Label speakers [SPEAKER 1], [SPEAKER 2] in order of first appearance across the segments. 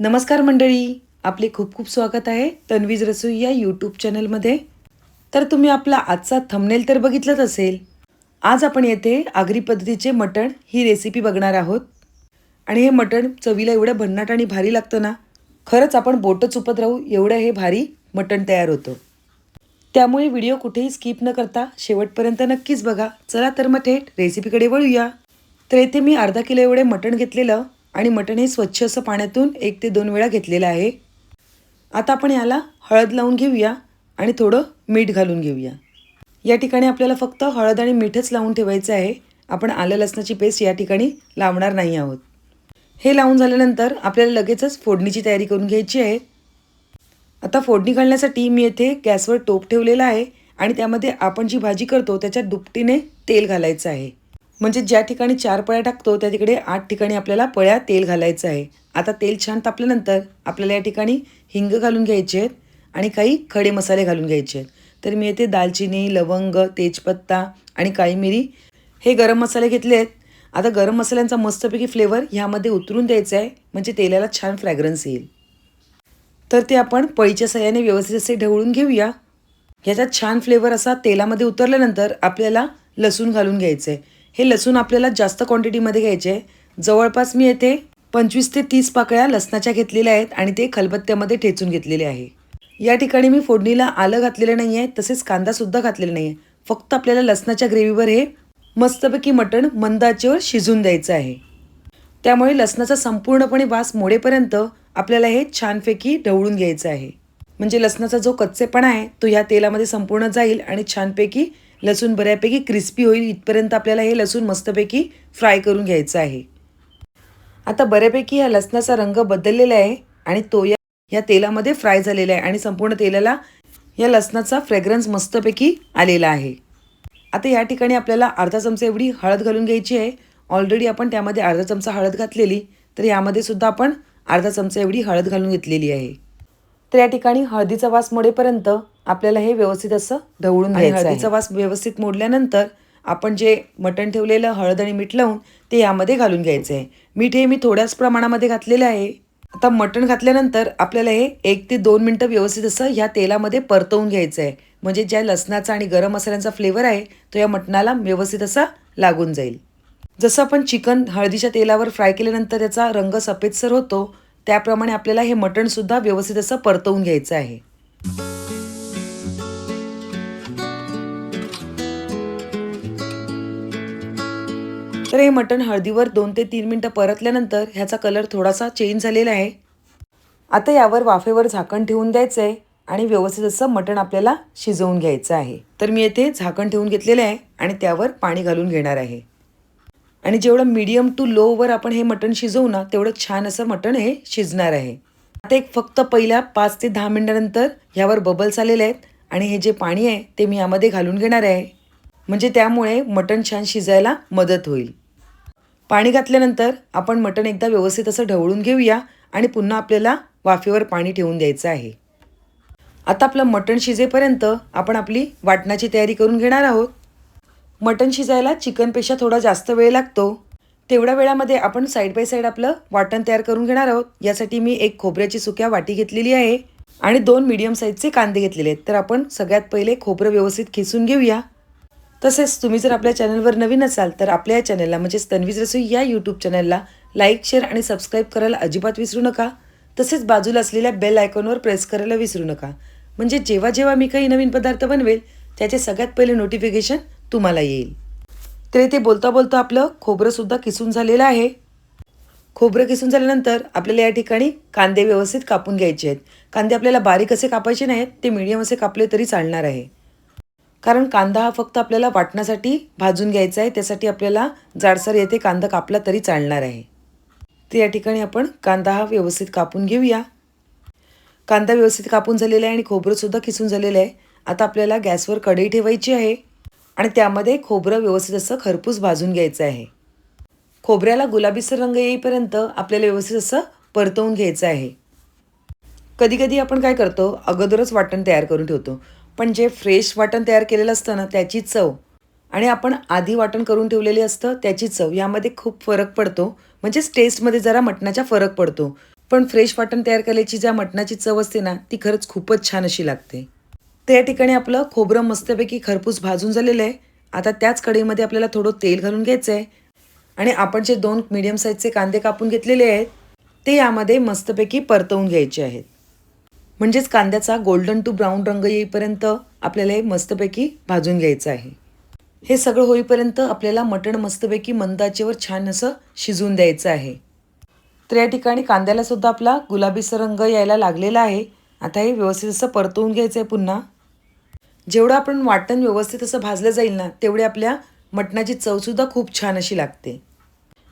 [SPEAKER 1] नमस्कार मंडळी आपले खूप खूप स्वागत आहे तन्वीज रसोई या यूट्यूब चॅनलमध्ये. तर तुम्ही आपला आजचा थंबनेल तर बघितलंच असेल. आज आपण येथे आगरी पद्धतीचे मटण ही रेसिपी बघणार आहोत. आणि हे मटण चवीला एवढं भन्नाट आणि भारी लागतं ना खरंच आपण बोटं चुपत राहू एवढं हे भारी मटण तयार होतं. त्यामुळे व्हिडिओ कुठेही स्किप न करता शेवटपर्यंत नक्कीच बघा. चला तर मग थेट रेसिपीकडे वळूया. तर येथे मी अर्धा किलो एवढे मटण घेतलेलं आणि मटण हे स्वच्छ असं पाण्यातून एक ते दोन वेळा घेतलेलं आहे. आता आपण याला हळद लावून घेऊया आणि थोडं मीठ घालून घेऊया. या ठिकाणी आपल्याला फक्त हळद आणि मीठच लावून ठेवायचं आहे. आपण आलं लसणाची पेस्ट या ठिकाणी लावणार नाही आहोत. हे लावून झाल्यानंतर आपल्याला लगेचच फोडणीची तयारी करून घ्यायची आहे. आता फोडणी घालण्यासाठी मी येथे गॅसवर टोप ठेवलेला आहे आणि त्यामध्ये आपण जी भाजी करतो त्याच्या दुपटीने तेल घालायचं आहे. म्हणजे ज्या ठिकाणी चार पळ्या टाकतो त्या तिकडे आठ ठिकाणी आपल्याला पळ्या तेल घालायचं आहे. आता तेल छान तापल्यानंतर आपल्याला या ठिकाणी हिंग घालून घ्यायचे आहेत आणि काही खडे मसाले घालून घ्यायचे आहेत. तर मी येथे दालचिनी लवंग तेजपत्ता आणि काळी मिरी. हे गरम मसाले घेतले आहेत. आता गरम मसाल्यांचा मस्तपैकी फ्लेवर ह्यामध्ये उतरून द्यायचा आहे म्हणजे तेलाला छान फ्रॅग्रन्स येईल. तर ते आपण पळीच्या सहाय्याने व्यवस्थित असे ढवळून घेऊया. ह्याचा छान फ्लेवर असा तेलामध्ये उतरल्यानंतर आपल्याला लसूण घालून घ्यायचं आहे हे लसूण आपल्याला जास्त क्वांटिटीमध्ये घ्यायचे आहे. जवळपास मी येथे पंचवीस ते तीस पाकळ्या लसणाच्या घेतलेल्या आहेत आणि ते खलबत्त्यामध्ये ठेचून घेतलेले आहे. या ठिकाणी मी फोडणीला आलं घातलेलं नाही आहे तसेच कांदासुद्धा घातलेला नाही आहे फक्त आपल्याला लसणाच्या ग्रेव्हीवर हे मस्तपैकी मटण मंदाचेवर शिजून द्यायचं आहे. त्यामुळे लसणाचा संपूर्णपणे वास मोडेपर्यंत आपल्याला हे छानपैकी ढवळून घ्यायचं आहे. म्हणजे लसणाचा जो कच्चेपणा आहे तो ह्या तेलामध्ये संपूर्ण जाईल आणि छानपैकी लसूण बऱ्यापैकी क्रिस्पी होईल. इथपर्यंत आपल्याला हे लसूण मस्तपैकी फ्राय करून घ्यायचं आहे. आता बऱ्यापैकी या लसणाचा रंग बदललेला आहे आणि तो या या तेलामध्ये फ्राय झालेला आहे आणि संपूर्ण तेलाला या लसणाचा फ्रेग्रन्स मस्तपैकी आलेला आहे. आता या ठिकाणी आपल्याला अर्धा चमचा एवढी हळद घालून घ्यायची आहे. ऑलरेडी आपण त्यामध्ये अर्धा चमचा हळद घातलेली. तर यामध्ये सुद्धा आपण अर्धा चमचा एवढी हळद घालून घेतलेली आहे. तर या ठिकाणी हळदीचा वास मोडेपर्यंत आपल्याला हे व्यवस्थित असं ढवळून घ्यायचं हळदीचा वास व्यवस्थित मोडल्यानंतर आपण जे मटण ठेवलेलं हळद आणि मीठ लावून ते यामध्ये घालून घ्यायचं आहे मीठ हे मी थोड्याच प्रमाणामध्ये घातलेलं आहे. आता मटण घातल्यानंतर आपल्याला हे एक ते दोन मिनटं व्यवस्थित असं ह्या तेलामध्ये परतवून घ्यायचं आहे म्हणजे ज्या लसणाचा आणि गरम मसाल्यांचा फ्लेवर आहे तो या मटणाला व्यवस्थित असा लागून जाईल. जसं आपण चिकन हळदीच्या तेलावर फ्राय केल्यानंतर त्याचा रंग सफेदसर होतो त्याप्रमाणे आपल्याला हे मटणसुद्धा व्यवस्थित असं परतवून घ्यायचं आहे. तर हे मटण हळदीवर दोन ते तीन मिनटं परतल्यानंतर ह्याचा कलर थोडासा चेंज झालेला आहे. आता यावर वाफेवर झाकण ठेवून द्यायचं आहे आणि व्यवस्थित असं मटण आपल्याला शिजवून घ्यायचं आहे. तर मी येथे झाकण ठेवून घेतलेलं आहे आणि त्यावर पाणी घालून घेणार आहे. आणि जेवढं मीडियम टू लोवर आपण हे मटण शिजवू ना तेवढं छान असं मटण हे शिजणार आहे. आता एक फक्त पहिल्या पाच ते दहा मिनटानंतर ह्यावर बबल्स आलेले आहेत आणि हे जे पाणी आहे ते मी यामध्ये घालून घेणार आहे. म्हणजे त्यामुळे मटण छान शिजायला मदत होईल. पाणी घातल्यानंतर आपण मटण एकदा व्यवस्थित असं ढवळून घेऊया आणि पुन्हा आपल्याला वाफेवर पाणी ठेवून द्यायचं आहे. आता आपलं मटण शिजेपर्यंत आपण आपली वाटणाची तयारी करून घेणार आहोत. मटण शिजायला चिकनपेक्षा थोडा जास्त वेळ लागतो. तेवढ्या वेळामध्ये आपण साईड बाय साईड आपलं वाटण तयार करून घेणार आहोत. यासाठी मी एक खोबऱ्याची सुक्या वाटी घेतलेली आहे आणि दोन मीडियम साईजचे कांदे घेतलेले आहेत. तर आपण सगळ्यात पहिले खोबरं व्यवस्थित खिसून घेऊया. तसेच तुम्ही जर आपल्या चॅनलवर नवीन असाल तर आपल्या या चॅनलला म्हणजेच तन्वीज रसोई या यूट्यूब चॅनलला लाईक शेअर आणि सबस्क्राईब करायला अजिबात विसरू नका. तसेच बाजूला असलेल्या बेल आयकॉनवर प्रेस करायला विसरू नका. म्हणजे जेव्हा जेव्हा मी काही नवीन पदार्थ बनवेल त्याचे सगळ्यात पहिले नोटिफिकेशन तुम्हाला येईल. तर इथे बोलता बोलता आपलं खोबरंसुद्धा किसून झालेलं आहे. खोबरं किसून झाल्यानंतर आपल्याला या ठिकाणी कांदे व्यवस्थित कापून घ्यायचे आहेत. कांदे आपल्याला बारीक असे कापायचे नाहीत ते मीडियम असे कापले तरी चालणार आहे. कारण कांदा हा फक्त आपल्याला वाटण्यासाठी भाजून घ्यायचा आहे त्यासाठी आपल्याला जाडसर येथे कांदा कापला तरी चालणार आहे. तर या ठिकाणी आपण कांदा हा व्यवस्थित कापून घेऊया. कांदा व्यवस्थित कापून झालेला आहे आणि खोबरंसुद्धा किसून झालेलं आहे. आता आपल्याला गॅसवर कढई ठेवायची आहे आणि त्यामध्ये खोबरं व्यवस्थित असं खरपूस भाजून घ्यायचं आहे. खोबऱ्याला गुलाबीसर रंग येईपर्यंत आपल्याला व्यवस्थित असं परतवून घ्यायचं आहे. कधीकधी आपण काय करतो अगोदरच वाटण तयार करून ठेवतो. पण जे फ्रेश वाटण तयार केलेलं असतं ना त्याची चव. आणि आपण आधी वाटण करून ठेवलेली असतं त्याची चव. यामध्ये खूप फरक पडतो. म्हणजेच टेस्टमध्ये जरा मटणाचा फरक पडतो. पण फ्रेश वाटण तयार केल्याची ज्या मटणाची चव असते ना ती खरंच खूपच छान अशी लागते. तर या ठिकाणी आपलं खोबरं मस्तपैकी खरपूस भाजून झालेलं आहे. आता त्याच कढईमध्ये आपल्याला थोडं तेल घालून घ्यायचं आहे आणि आपण जे दोन मीडियम साईजचे कांदे कापून घेतलेले आहेत ते यामध्ये मस्तपैकी परतवून घ्यायचे आहेत. म्हणजेच कांद्याचा गोल्डन टू ब्राऊन रंग येईपर्यंत आपल्याला हे मस्तपैकी भाजून घ्यायचं आहे. हे सगळं होईपर्यंत आपल्याला मटण मस्तपैकी मंदाचेवर छान असं शिजवून द्यायचं आहे. तर या ठिकाणी कांद्याला सुद्धा आपला गुलाबीचा रंग यायला लागलेला आहे. आता हे व्यवस्थित असं परतवून घ्यायचं आहे पुन्हा. जेवढं आपण वाटण व्यवस्थित असं भाजलं जाईल ना तेवढे आपल्या मटणाची चवसुद्धा खूप छान अशी लागते.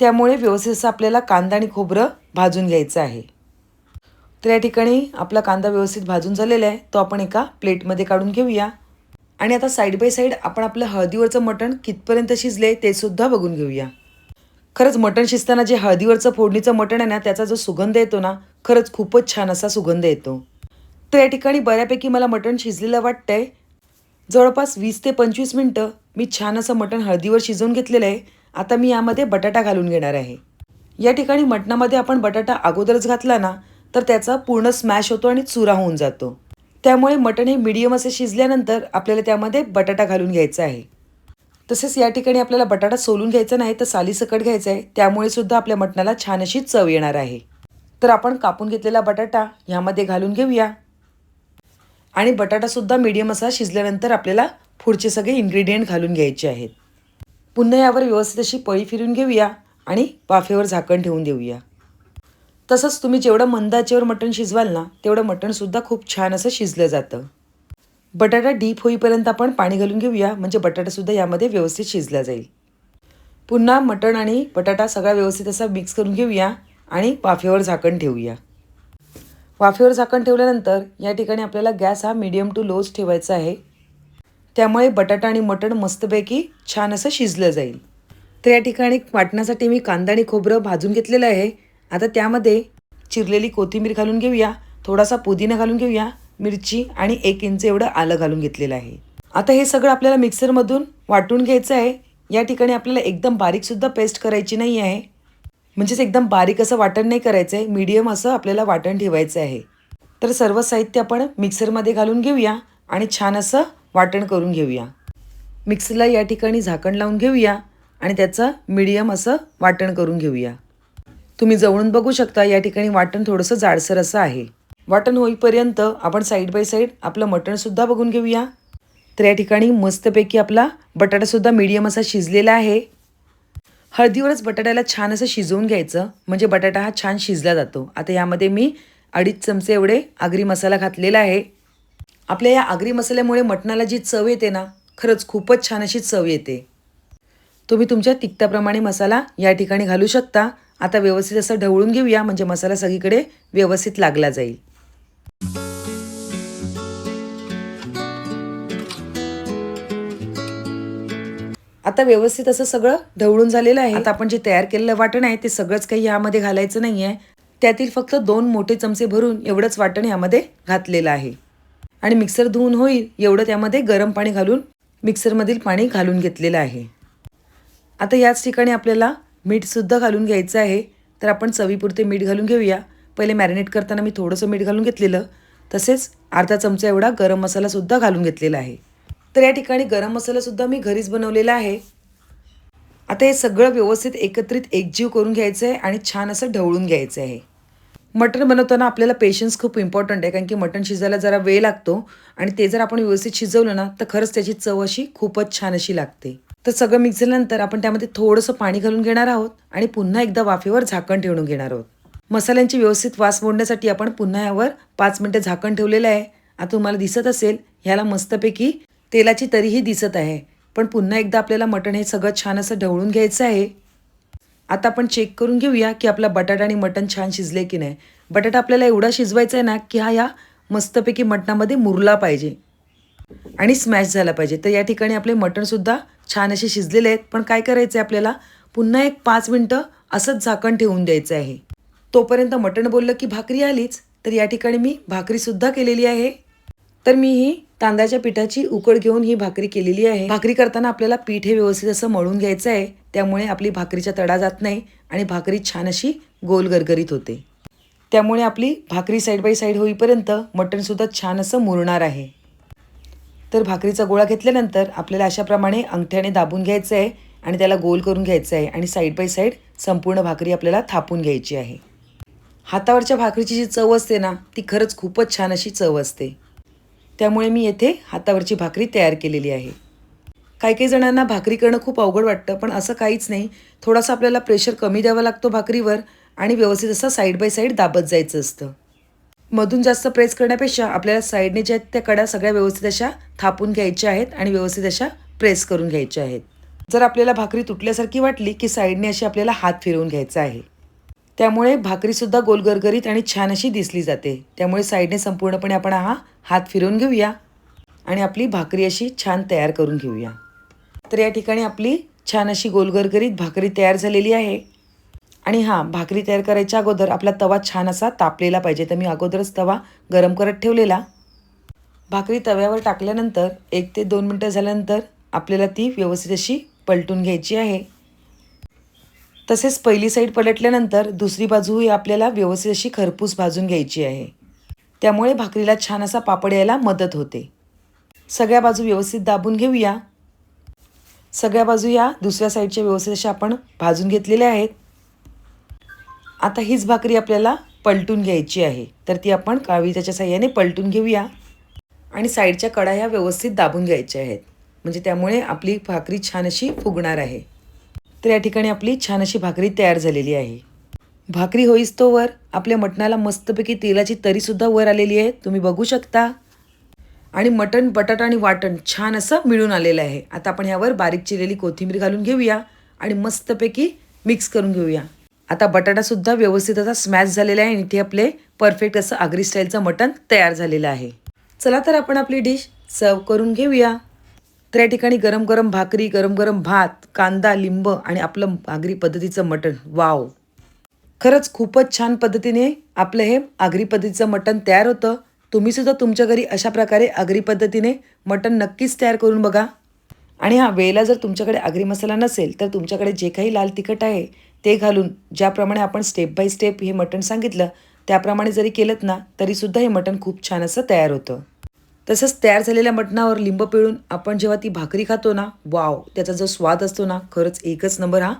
[SPEAKER 1] त्यामुळे व्यवस्थित असं आपल्याला कांदा आणि खोबरं भाजून घ्यायचं आहे. तर या ठिकाणी आपला कांदा व्यवस्थित भाजून झालेला आहे. तो आपण एका प्लेटमध्ये काढून घेऊया. आणि आता साईड बाय साईड आपण आपलं हळदीवरचं मटण कितपर्यंत शिजले ते सुद्धा बघून घेऊया. खरंच मटण शिजताना जे हळदीवरचं फोडणीचं मटण आहे ना त्याचा जो सुगंध येतो ना खरंच खूपच छान असा सुगंध येतो. तर या ठिकाणी बऱ्यापैकी मला मटण शिजलेलं वाटतंय. जवळपास वीस ते पंचवीस मिनटं मी छान असं मटण हळदीवर शिजवून घेतलेलं आहे. आता मी यामध्ये बटाटा घालून घेणार आहे. या ठिकाणी मटणामध्ये आपण बटाटा अगोदरच घातला ना तर त्याचा पूर्ण स्मॅश होतो आणि चुरा होऊन जातो. त्यामुळे मटण हे मिडियम असे शिजल्यानंतर आपल्याला त्यामध्ये बटाटा घालून घ्यायचा आहे. तसेच या ठिकाणी आपल्याला बटाटा सोलून घ्यायचा नाही तर सालीसकट घ्यायचा आहे. त्यामुळे सुद्धा आपल्या मटणाला छान अशी चव येणार आहे. तर आपण कापून घेतलेला बटाटा ह्यामध्ये घालून घेऊया. आणि बटाटासुद्धा मीडियम असा शिजल्यानंतर आपल्याला पुढचे सगळे इन्ग्रेडियंट घालून घ्यायचे आहेत. पुन्हा यावर व्यवस्थित अशी पळी फिरून घेऊया आणि वाफेवर झाकण ठेवून देऊया. तसंच तुम्ही जेवढं मंदाचेवर मटण शिजवाल ना तेवढं मटणसुद्धा खूप छान असं शिजलं जातं. बटाटा डीप होईपर्यंत आपण पाणी घालून घेऊया म्हणजे बटाटासुद्धा यामध्ये व्यवस्थित शिजला जाईल. पुन्हा मटण आणि बटाटा सगळा व्यवस्थित असा मिक्स करून घेऊया आणि वाफेवर झाकण ठेवूया. वाफेवर झाकण ठेवल्यानंतर या ठिकाणी आपल्याला गॅस हा मिडियम टू लोच ठेवायचा आहे. त्यामुळे बटाटा आणि मटण मस्तपैकी छान असं शिजलं जाईल. तर या ठिकाणी वाटण्यासाठी मी कांदा आणि खोबरं भाजून घेतलेलं आहे. आता त्यामध्ये चिरलेली कोथिंबीर घालून घेऊया थोडासा पुदिना घालून घेऊया मिरची आणि एक इंच एवढं आलं घालून घेतलेलं आहे. आता हे सगळं आपल्याला मिक्सरमधून वाटून घ्यायचं आहे. या ठिकाणी आपल्याला एकदम बारीकसुद्धा पेस्ट करायची नाही आहे. म्हणजेच एकदम बारीक असं वाटण नाही करायचं आहे. मीडियम असं आपल्याला वाटण ठेवायचं आहे. तर सर्व साहित्य आपण मिक्सरमध्ये घालून घेऊया आणि छान असं वाटण करून घेऊया. मिक्सरला या ठिकाणी झाकण लावून घेऊया आणि त्याचं मीडियम असं वाटण करून घेऊया. तुम्ही जवळून बघू शकता या ठिकाणी वाटण थोडंसं जाडसर असं आहे. वाटण होईपर्यंत आपण साईड बाय साईड आपलं मटणसुद्धा बघून घेऊया. तर या ठिकाणी मस्तपैकी आपला बटाटासुद्धा मीडियम असा शिजलेला आहे. हळदीवरच बटाट्याला छान असं शिजवून घ्यायचं म्हणजे बटाटा हा छान शिजला जातो. आता यामध्ये मी अडीच चमचे एवढे आगरी मसाला घातलेला आहे. आपल्या या आगरी मसाल्यामुळे मटणाला जी चव येते ना खरंच खूपच छान अशी चव येते. तुम्ही तुमच्या तिखताप्रमाणे मसाला या ठिकाणी घालू शकता. आता व्यवस्थित असं ढवळून घेऊया म्हणजे मसाला सगळीकडे व्यवस्थित लागला जाईल. आता व्यवस्थित असं सगळं ढवळून झालेलं आहे. आता आपण जे तयार केलेलं वाटण आहे ते सगळंच काही यामध्ये घालायचं नाही आहे त्यातील फक्त दोन मोठे चमचे भरून एवढंच वाटण यामध्ये घातलेलं आहे. आणि मिक्सर धुवून होईल एवढं त्यामध्ये गरम पाणी घालून मिक्सरमधील पाणी घालून घेतलेलं आहे. आता याच ठिकाणी आपल्याला मीठसुद्धा घालून घ्यायचं आहे. तर आपण चवीपुरते मीठ घालून घेऊया. पहिले मॅरिनेट करताना मी थोडंसं मीठ घालून घेतलेलं. तसेच अर्धा चमचा एवढा गरम मसालासुद्धा घालून घेतलेला आहे. तर या ठिकाणी गरम मसालासुद्धा मी घरीच बनवलेला आहे. आता हे सगळं व्यवस्थित एकत्रित एकजीव करून घ्यायचं आहे आणि छान असं ढवळून घ्यायचं आहे. मटण बनवताना आपल्याला पेशन्स खूप इम्पॉर्टंट आहे. कारण की मटण शिजायला जरा वेळ लागतो आणि ते जर आपण व्यवस्थित शिजवलं ना तर खरंच त्याची चव अशी खूपच छान अशी लागते. तर सगळं मिक्स झाल्यानंतर आपण त्यामध्ये थोडंसं पाणी घालून घेणार आहोत आणि पुन्हा एकदा वाफेवर झाकण ठेवून घेणार आहोत. मसाल्यांची व्यवस्थित वास मोडण्यासाठी आपण पुन्हा यावर पाच मिनटं झाकण ठेवलेलं आहे. आता तुम्हाला दिसत असेल ह्याला मस्तपैकी तेलाची तरीही दिसत आहे. पण पुन्हा एकदा आपल्याला मटण हे सगळं छान असं ढवळून घ्यायचं आहे. आता आपण चेक करून घेऊया की आपला बटाटा आणि मटण छान शिजले की नाही. बटाटा आपल्याला एवढा शिजवायचा आहे ना की हा या मस्तपैकी मटणामध्ये मुरला पाहिजे. आणि स्मॅश झाला पाहिजे. तर या ठिकाणी आपले मटणसुद्धा छान असे शिजलेले आहेत. पण काय करायचं आहे आपल्याला? पुन्हा एक पाच मिनटं असंच झाकण ठेवून द्यायचं आहे. तोपर्यंत मटण बोललं की भाकरी आलीच तर या ठिकाणी मी भाकरीसुद्धा केलेली आहे. तर मी ही तांदळाच्या पिठाची उकड घेऊन ही भाकरी केलेली आहे. भाकरी करताना आपल्याला पीठ हे व्यवस्थित असं मळून घ्यायचं आहे. त्यामुळे आपली भाकरीचा तडा जात नाही आणि भाकरी छान अशी गोल गरगरीत होते. त्यामुळे आपली भाकरी साईड बाय साईड होईपर्यंत मटणसुद्धा छान असं मुरणार आहे. तर भाकरीचा गोळा घेतल्यानंतर आपल्याला अशाप्रमाणे अंगठ्याने दाबून घ्यायचं आहे आणि त्याला गोल करून घ्यायचं आहे आणि साईड बाय साईड संपूर्ण भाकरी आपल्याला थापून घ्यायची आहे. हातावरच्या भाकरीची जी चव असते ना ती खरंच खूपच छान अशी चव असते. त्यामुळे मी येथे हातावरची भाकरी तयार केलेली आहे. काही काही जणांना भाकरी करणं खूप अवघड वाटतं पण असं काहीच नाही. थोडासा आपल्याला प्रेशर कमी द्यावा लागतो भाकरीवर आणि व्यवस्थित असं साईड बाय साईड दाबत जायचं असतं. मधून जास्त प्रेस करण्यापेक्षा आपल्याला साईडने ज्या आहेत त्या कडा सगळ्या व्यवस्थित अशा थापून घ्यायच्या आहेत आणि व्यवस्थित अशा प्रेस करून घ्यायच्या आहेत. जर आपल्याला भाकरी तुटल्यासारखी वाटली की साईडने अशी आपल्याला हात फिरवून घ्यायचा आहे. त्यामुळे भाकरीसुद्धा गोलगरगरीत आणि छान अशी दिसली जाते. त्यामुळे साईडने संपूर्णपणे आपण हा हात फिरवून घेऊया आणि आपली भाकरी अशी छान तयार करून घेऊया. तर या ठिकाणी आपली छान अशी गोलगरगरीत भाकरी तयार झालेली आहे. आणि हां भाकरी तयार करायच्या अगोदर आपला तवा छान असा तापलेला पाहिजे. तर मी अगोदरच तवा गरम करत ठेवलेला. भाकरी तव्यावर टाकल्यानंतर एक ते दोन मिनटं झाल्यानंतर आपल्याला ती व्यवस्थित अशी पलटून घ्यायची आहे. तसेच पहिली साईड पलटल्यानंतर दुसरी बाजूही आपल्याला व्यवस्थित अशी खरपूस भाजून घ्यायची आहे. त्यामुळे भाकरीला छान असा पापड यायला मदत होते. सगळ्या बाजू व्यवस्थित दाबून घेऊया. सगळ्या बाजू या दुसऱ्या साईडच्या व्यवस्थित अशा आपण भाजून घेतलेल्या आहेत. आता हीच भाकरी आपल्याला पलटून घ्यायची आहे. तर ती आपण काळवीच्याच्या साह्याने पलटून घेऊया. आणि साईडच्या कडा ह्या व्यवस्थित दाबून घ्यायच्या आहेत. म्हणजे त्यामुळे आपली भाकरी छान अशी फुगणार आहे. तर या ठिकाणी आपली छान अशी भाकरी तयार झालेली आहे. भाकरी होईस्तोवर आपल्या मटणाला मस्तपैकी तेलाची तरीसुद्धा वर आलेली आहे. तुम्ही बघू शकता. आणि मटण बटाटा आणि वाटण छान असं मिळून आलेलं आहे. आता आपण ह्यावर बारीक चिरलेली कोथिंबीर घालून घेऊया. आणि मस्तपैकी मिक्स करून घेऊया. आता बटाटासुद्धा व्यवस्थित असा स्मॅश झालेला आहे आणि इथे आपले परफेक्ट असं आगरी स्टाईलचं मटण तयार झालेलं आहे. चला तर आपण आपली डिश सर्व करून घेऊया. तर या ठिकाणी गरम गरम भाकरी गरम गरम भात कांदा लिंब आणि आपलं आगरी पद्धतीचं मटण. वाव खरंच खूपच छान पद्धतीने आपलं हे आगरी पद्धतीचं मटण तयार होतं. तुम्ही सुद्धा तुमच्या घरी अशा प्रकारे आगरी पद्धतीने मटण नक्कीच तयार करून बघा. आणि हा वेळेला जर तुमच्याकडे आगरी मसाला नसेल तर तुमच्याकडे जे काही लाल तिखट आहे ते घालून ज्याप्रमाणे आपण स्टेप बाय स्टेप हे मटण सांगितलं त्याप्रमाणे जरी केलं ना तरीसुद्धा हे मटण खूप छान असं तयार होतं. तसंच तयार झालेल्या मटणावर लिंब पिळून आपण जेव्हा ती भाकरी खातो ना वाव त्याचा जो स्वाद असतो ना खरंच एकच नंबर हा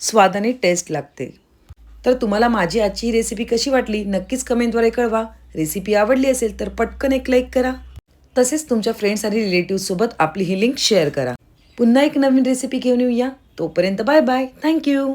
[SPEAKER 1] स्वादाने टेस्ट लागते. तर तुम्हाला माझी आजची ही रेसिपी कशी वाटली नक्कीच कमेंटद्वारे कळवा. रेसिपी आवडली असेल तर पटकन एक लाईक करा. तसेच तुमच्या फ्रेंड्स आणि रिलेटिव्हसोबत आपली ही लिंक शेअर करा. पुन्हा एक नवीन रेसिपी घेऊन येऊया. तोपर्यंत बाय बाय थँक्यू